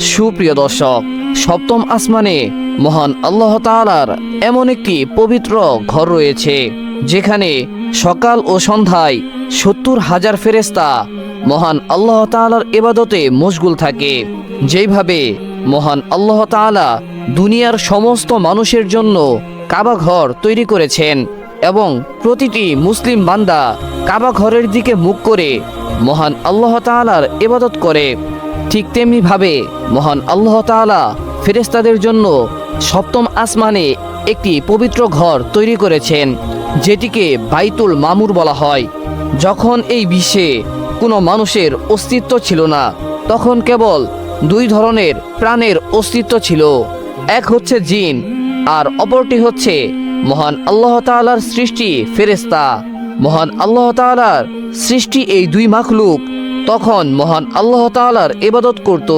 সুপ্রিয় দর্শক, সপ্তম আসমানে মহান আল্লাহ তাআলার এমন একটি পবিত্র ঘর রয়েছে, যেখানে সকাল ও সন্ধ্যায় সত্তর হাজার ফেরেস্তা মহান আল্লাহ তাআলার এবাদতে মশগুল থাকে। যেইভাবে মহান আল্লাহ তাআলা দুনিয়ার সমস্ত মানুষের জন্য কাবা ঘর তৈরি করেছেন এবং প্রতিটি মুসলিম বান্দা কাবা ঘরের দিকে মুখ করে মহান আল্লাহ তাআলার ইবাদত করে। ঠিক তেমনিভাবে মহান আল্লাহ তাআলা ফেরেস্তাদের জন্য সপ্তম আসমানে একটি পবিত্র ঘর তৈরি করেছেন, যেটিকে বাইতুল মামুর বলা হয়। যখন এই বিশ্বে কোনো মানুষের অস্তিত্ব ছিল না, তখন কেবল দুই ধরনের প্রাণের অস্তিত্ব ছিল। এক হচ্ছে জিন, আর অপরটি হচ্ছে মহান আল্লাহ তাআলার সৃষ্টি ফেরেস্তা মহান আল্লাহ তাআলার সৃষ্টি এই দুই মাখলুক তখন মহান আল্লাহ তালার ইবাদত করত।